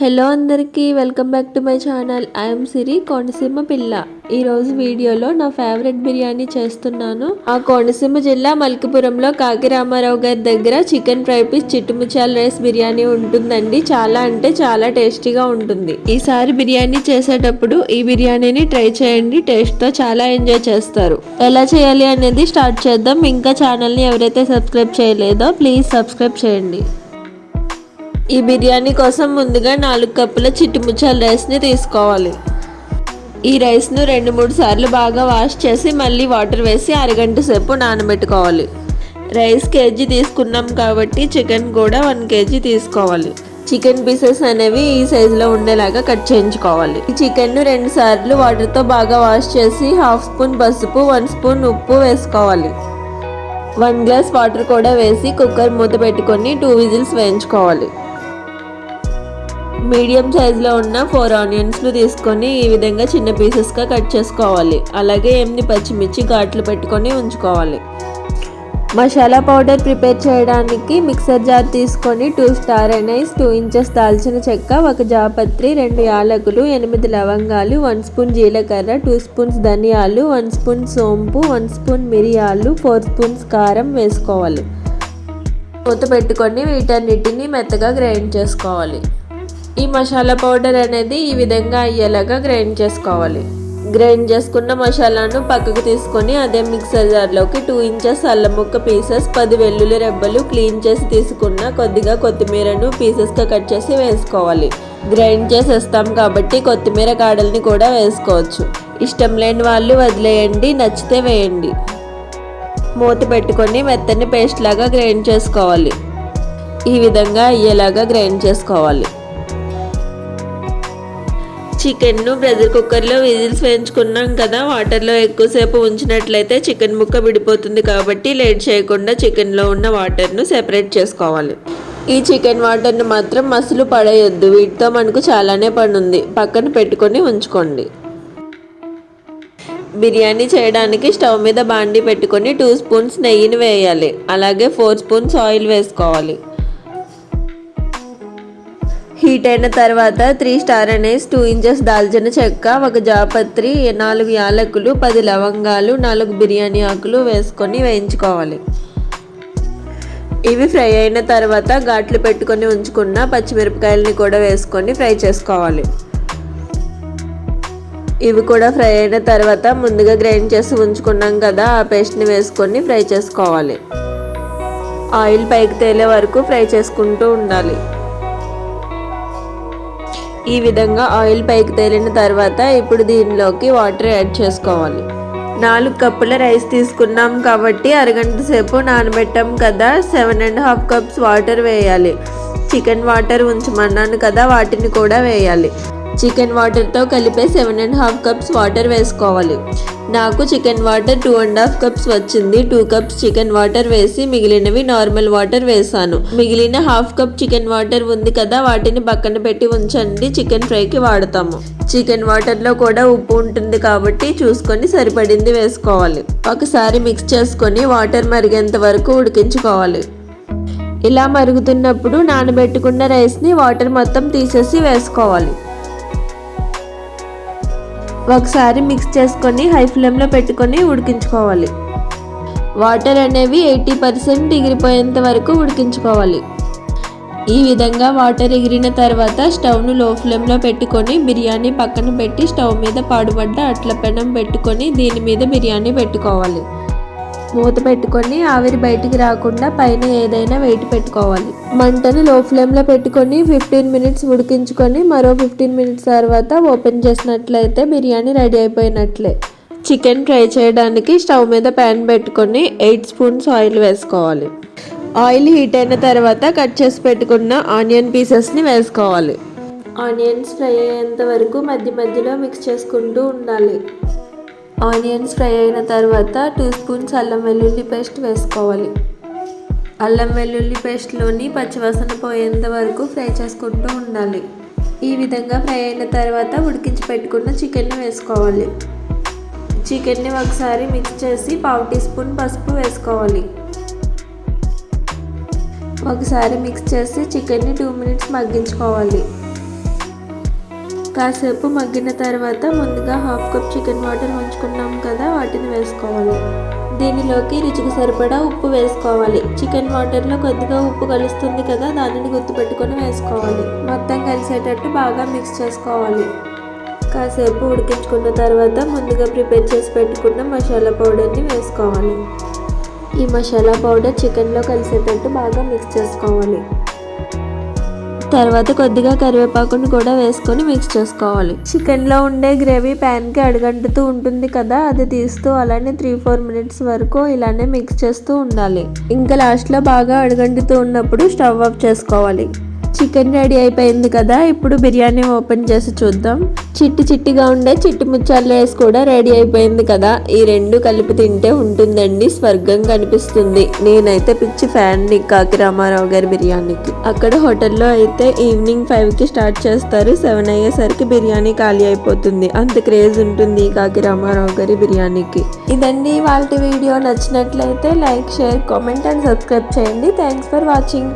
Hello అందరికీ welcome back to my channel. I'm Siri Konaseema పిల్ల. ఈరోజు వీడియోలో నా ఫేవరెట్ బిర్యానీ చేస్తున్నాను. ఆ కోనసీమ జిల్లా మల్కిపురంలో కాకి రామారావు గారి దగ్గర chicken fry piece చిట్టుముచ్చాల rice biryani ఉంటుందండి. చాలా అంటే చాలా టేస్టీగా ఉంటుంది. ఈసారి బిర్యానీ చేసేటప్పుడు ఈ బిర్యానీని ట్రై చేయండి. టేస్ట్తో చాలా ఎంజాయ్ చేస్తారు. ఎలా చేయాలి అనేది స్టార్ట్ చేద్దాం. ఇంకా ఛానల్ని ఎవరైతే సబ్స్క్రైబ్ చేయలేదో ప్లీజ్ సబ్స్క్రైబ్ చేయండి. ఈ బిర్యానీ కోసం ముందుగా నాలుగు కప్పుల చిట్టుముచ్చాల రైస్ని తీసుకోవాలి. ఈ రైస్ను రెండు మూడు సార్లు బాగా వాష్ చేసి మళ్ళీ వాటర్ వేసి అరగంట సేపు నానబెట్టుకోవాలి. రైస్ కేజీ తీసుకున్నాం కాబట్టి చికెన్ కూడా వన్ కేజీ తీసుకోవాలి. చికెన్ పీసెస్ అనేవి ఈ సైజులో ఉండేలాగా కట్ చేయించుకోవాలి. ఈ చికెన్ను రెండు సార్లు వాటర్తో బాగా వాష్ చేసి హాఫ్ స్పూన్ పసుపు వన్ స్పూన్ ఉప్పు వేసుకోవాలి. వన్ గ్లాస్ వాటర్ కూడా వేసి కుక్కర్ మూత పెట్టుకొని టూ విజిల్స్ వేయించుకోవాలి. మీడియం సైజులో ఉన్న ఫోర్ ఆనియన్స్ను తీసుకొని ఈ విధంగా చిన్న పీసెస్గా కట్ చేసుకోవాలి. అలాగే ఎనిమిది పచ్చిమిర్చి ఘాట్లు పెట్టుకొని ఉంచుకోవాలి. మసాలా పౌడర్ ప్రిపేర్ చేయడానికి మిక్సర్ జార్ తీసుకొని two star anise two inches దాల్చిన చెక్క ఒక జాపత్రి రెండు యాలకులు ఎనిమిది లవంగాలు వన్ స్పూన్ జీలకర్ర టూ స్పూన్స్ ధనియాలు వన్ స్పూన్ సోంపు వన్ స్పూన్ మిరియాలు ఫోర్ స్పూన్స్ కారం వేసుకోవాలి. మూత పెట్టుకొని వీటన్నిటిని మెత్తగా గ్రైండ్ చేసుకోవాలి. ఈ మసాలా పౌడర్ అనేది ఈ విధంగా అయ్యేలాగా గ్రైండ్ చేసుకోవాలి. గ్రైండ్ చేసుకున్న మసాలాను పక్కకు తీసుకొని అదే మిక్సర్ జార్లోకి టూ ఇంచెస్ అల్లం ముక్క పీసెస్ పది వెల్లుల్లి రెబ్బలు క్లీన్ చేసి తీసుకున్న కొద్దిగా కొత్తిమీరను పీసెస్గా కట్ చేసి వేసుకోవాలి. గ్రైండ్ చేసేస్తాం కాబట్టి కొత్తిమీర కాడల్ని కూడా వేసుకోవచ్చు. ఇష్టం లేని వాళ్ళు వదిలేయండి నచ్చితే వేయండి. మూత పెట్టుకొని మెత్తని పేస్ట్ లాగా గ్రైండ్ చేసుకోవాలి. ఈ విధంగా అయ్యేలాగా గ్రైండ్ చేసుకోవాలి. చికెన్ను ప్రెషర్ కుక్కర్లో విజిల్స్ వేయించుకున్నాం కదా వాటర్లో ఎక్కువసేపు ఉంచినట్లయితే చికెన్ ముక్క విడిపోతుంది కాబట్టి లేట్ చేయకుండా చికెన్లో ఉన్న వాటర్ను సెపరేట్ చేసుకోవాలి. ఈ చికెన్ వాటర్ను మాత్రం మసులు పడేయొద్దు వీటితో మనకు చాలానే పనుంది. పక్కన పెట్టుకొని ఉంచుకోండి. బిర్యానీ చేయడానికి స్టవ్ మీద బాండి పెట్టుకొని టూ స్పూన్స్ నెయ్యిని వేయాలి. అలాగే ఫోర్ స్పూన్స్ ఆయిల్ వేసుకోవాలి. హీట్ అయిన తర్వాత త్రీ స్టార్ అనేసి టూ ఇంచెస్ దాల్చిన చెక్క ఒక జాపత్రి నాలుగు యాలకులు పది లవంగాలు నాలుగు బిర్యానీ ఆకులు వేసుకొని వేయించుకోవాలి. ఇవి ఫ్రై అయిన తర్వాత ఘాట్లు పెట్టుకొని ఉంచుకున్న పచ్చిమిరపకాయలని కూడా వేసుకొని ఫ్రై చేసుకోవాలి. ఇవి కూడా ఫ్రై అయిన తర్వాత ముందుగా గ్రైండ్ చేసి ఉంచుకున్నాం కదా ఆ పేస్ట్ని వేసుకొని ఫ్రై చేసుకోవాలి. ఆయిల్ పైకి తేలే వరకు ఫ్రై చేసుకుంటూ ఉండాలి. ఈ విధంగా ఆయిల్ పైకి తేలిన తర్వాత ఇప్పుడు దీనిలోకి వాటర్ యాడ్ చేసుకోవాలి. నాలుగు కప్పుల రైస్ తీసుకున్నాం కాబట్టి అరగంట సేపు నానబెట్టాం కదా. Seven and half cups water వేయాలి. చికెన్ వాటర్ ఉంచమన్నాను కదా వాటిని కూడా వేయాలి. చికెన్ వాటర్తో కలిపే seven and half cups water వేసుకోవాలి. నాకు chicken water two and half cups వచ్చింది. టూ కప్స్ చికెన్ వాటర్ వేసి మిగిలినవి నార్మల్ వాటర్ వేసాను. మిగిలిన హాఫ్ కప్ చికెన్ వాటర్ ఉంది కదా వాటిని పక్కన పెట్టి ఉంచండి. చికెన్ ఫ్రైకి వాడతాము. చికెన్ వాటర్లో కూడా ఉప్పు ఉంటుంది కాబట్టి చూసుకొని సరిపడింది వేసుకోవాలి. ఒకసారి మిక్స్ చేసుకొని వాటర్ మరిగేంత వరకు ఉడికించుకోవాలి. ఇలా మరుగుతున్నప్పుడు నానబెట్టుకున్న రైస్ని వాటర్ మొత్తం తీసేసి వేసుకోవాలి. ఒకసారి మిక్స్ చేసుకొని హై ఫ్లేమ్లో పెట్టుకొని ఉడికించుకోవాలి. వాటర్ అనేవి ఎయిటీ పర్సెంట్ ఎగిరిపోయేంత వరకు ఉడికించుకోవాలి. ఈ విధంగా వాటర్ ఎగిరిన తర్వాత స్టవ్ను లో ఫ్లేమ్లో పెట్టుకొని బిర్యానీ పక్కన పెట్టి స్టవ్ మీద పాడుపడ్డ అట్ల పెనం పెట్టుకొని దీని మీద బిర్యానీ పెట్టుకోవాలి. మూత పెట్టుకొని ఆవిరి బయటికి రాకుండా పైన ఏదైనా వెయిట్ పెట్టుకోవాలి. మంటను లో ఫ్లేమ్లో పెట్టుకొని ఫిఫ్టీన్ మినిట్స్ ఉడికించుకొని మరో ఫిఫ్టీన్ మినిట్స్ తర్వాత ఓపెన్ చేసినట్లయితే బిర్యానీ రెడీ అయిపోయినట్లే. చికెన్ ఫ్రై చేయడానికి స్టవ్ మీద ప్యాన్ పెట్టుకొని ఎయిట్ స్పూన్స్ ఆయిల్ వేసుకోవాలి. ఆయిల్ హీట్ అయిన తర్వాత కట్ చేసి పెట్టుకున్న ఆనియన్ పీసెస్ని వేసుకోవాలి. ఆనియన్స్ ఫ్రై అయ్యేంత వరకు మధ్య మధ్యలో మిక్స్ చేసుకుంటూ ఉండాలి. ఆనియన్స్ ఫ్రై అయిన తర్వాత టూ స్పూన్స్ అల్లం వెల్లుల్లి పేస్ట్ వేసుకోవాలి. అల్లం వెల్లుల్లి పేస్ట్లోని పచ్చివాసన పోయేంత వరకు ఫ్రై చేసుకుంటూ ఉండాలి. ఈ విధంగా ఫ్రై అయిన తర్వాత ఉడికించి పెట్టుకున్న చికెన్ని వేసుకోవాలి. చికెన్ని ఒకసారి మిక్స్ చేసి పావు టీ స్పూన్ పసుపు వేసుకోవాలి. ఒకసారి మిక్స్ చేసి చికెన్ని టూ మినిట్స్ మగ్గించుకోవాలి. కాసేపు మగ్గిన తర్వాత ముందుగా హాఫ్ కప్ చికెన్ వాటర్ ఉంచుకున్నాం కదా వాటిని వేసుకోవాలి. దీనిలోకి రుచికి సరిపడా ఉప్పు వేసుకోవాలి. చికెన్ వాటర్లో కొద్దిగా ఉప్పు కలుస్తుంది కదా దానిని గుర్తుపెట్టుకొని వేసుకోవాలి. మొత్తం కలిసేటట్టు బాగా మిక్స్ చేసుకోవాలి. కాసేపు ఉడికించుకున్న తర్వాత ముందుగా ప్రిపేర్ చేసి పెట్టుకున్న మసాలా పౌడర్ని వేసుకోవాలి. ఈ మసాలా పౌడర్ చికెన్లో కలిసేటట్టు బాగా మిక్స్ చేసుకోవాలి. తర్వాత కొద్దిగా కరివేపాకును కూడా వేసుకొని మిక్స్ చేసుకోవాలి. చికెన్లో ఉండే గ్రేవీ ప్యాన్కి అడుగంటుతూ ఉంటుంది కదా అది తీస్తూ అలానే త్రీ ఫోర్ మినిట్స్ వరకు ఇలానే మిక్స్ చేస్తూ ఉండాలి. ఇంకా లాస్ట్లో బాగా అడుగంటుతూ ఉన్నప్పుడు స్టవ్ ఆఫ్ చేసుకోవాలి. చికెన్ రెడీ అయిపోయింది కదా ఇప్పుడు బిర్యానీ ఓపెన్ చేసి చూద్దాం. చిట్టి చిట్టిగా ఉండే చిట్టి ముచ్చాల రైస్ కూడా రెడీ అయిపోయింది కదా ఈ రెండు కలిపి తింటే ఉంటుందండి స్వర్గం కనిపిస్తుంది. నేనైతే పిచ్చి ఫ్యాన్ని కాకి రామారావు గారి బిర్యానీకి. అక్కడ హోటల్లో అయితే ఈవినింగ్ ఫైవ్కి స్టార్ట్ చేస్తారు సెవెన్ అయ్యేసరికి బిర్యానీ ఖాళీ అయిపోతుంది. అంత క్రేజ్ ఉంటుంది ఈ కాకి రామారావు గారి బిర్యానీకి. ఇదండి వాళ్ళ వీడియో. నచ్చినట్లయితే like share comment and subscribe చేయండి. Thanks for watching.